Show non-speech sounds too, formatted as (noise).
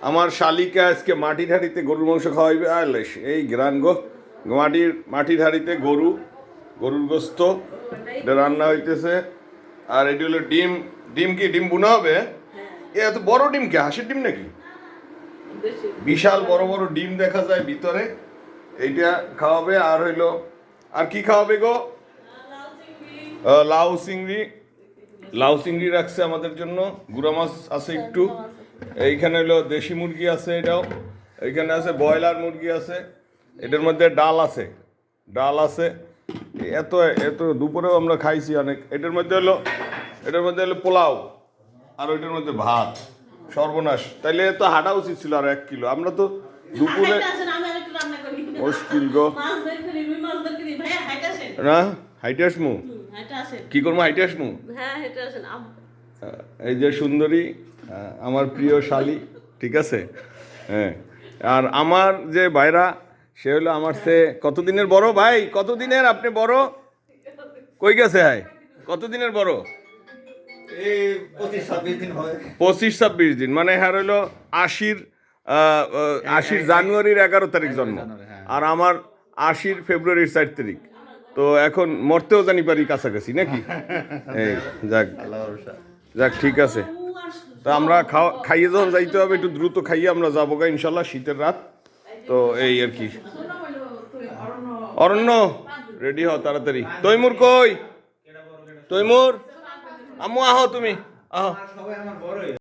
আমার শালিকা আজকে মাটির হাঁড়িতে গরুর মাংস খাওয়াইবে। আলে এই গ্রান গো। মাটির মাটির হাঁড়িতে গরু, গরুর গোস্ত রান্না হইতেছে। আর এটি হলো ডিম। ডিম কি? ডিম বুনা হবে? এ, এত বড় ডিম কি? হাঁসের ডিম নাকি? বিশাল বড় বড় ডিম দেখা যায় ভিতরে। এইটা খাওয়াবে। আর হইল, আর কি খাওয়াবে গো? লাউ চিংড়ি। লাউ চিংড়ি রাখছে আমাদের জন্য। গুড়া মাছ আছে একটু। এইখানে হলো দেশি মুরগি আছে এটাও। এইখানে আছে ব্রয়লার মুরগি আছে। এটার মধ্যে ডাল আছে। ডাল আছে। এত এত দুপুরেও আমরা খাইছি অনেক। এটার মধ্যে হলো এটার মধ্যে হলো পোলাও আর ওইটার মধ্যে ভাত। সর্বনাশ। তাইলে তো হাঁটা উচিত ছিল আর এক কিলো। আমরা তো দুপুরে মুশকিল গো। না হাইটে আসমু কি করব হাইটে আসমু এই যে সুন্দরী আমার প্রিয় শালি ঠিক আছে? হ্যাঁ। আর আমার যে ভাইরা সে হলো আমার সে কতদিনের বড়? ভাই কতদিনের আপনি বড়? কই গেছে হাই? কতদিনের বড়? পঁচিশ ছাব্বিশ দিন মানে হ্যাঁ হলো আশির আশির জানুয়ারির এগারো তারিখ জন্ম। হ্যাঁ। আর আমার আশির ফেব্রুয়ারির চার তারিখ। তো এখন মরতেও জানি পারি কাছাকাছি নাকি? (laughs) এই যাক। যাক ঠিক আছে। তা আমরা খাওয়া খাইয়ে যখন যাইতে হবে, একটু দ্রুত খাইয়ে আমরা যাব গা, ইনশাল্লাহ, শীতের রাত। তো এই আর কি। অরণ্য রেডি হও তাড়াতাড়ি। তৈমুর কই? তৈমুর? আম্মু, আহ তুমি। আহো।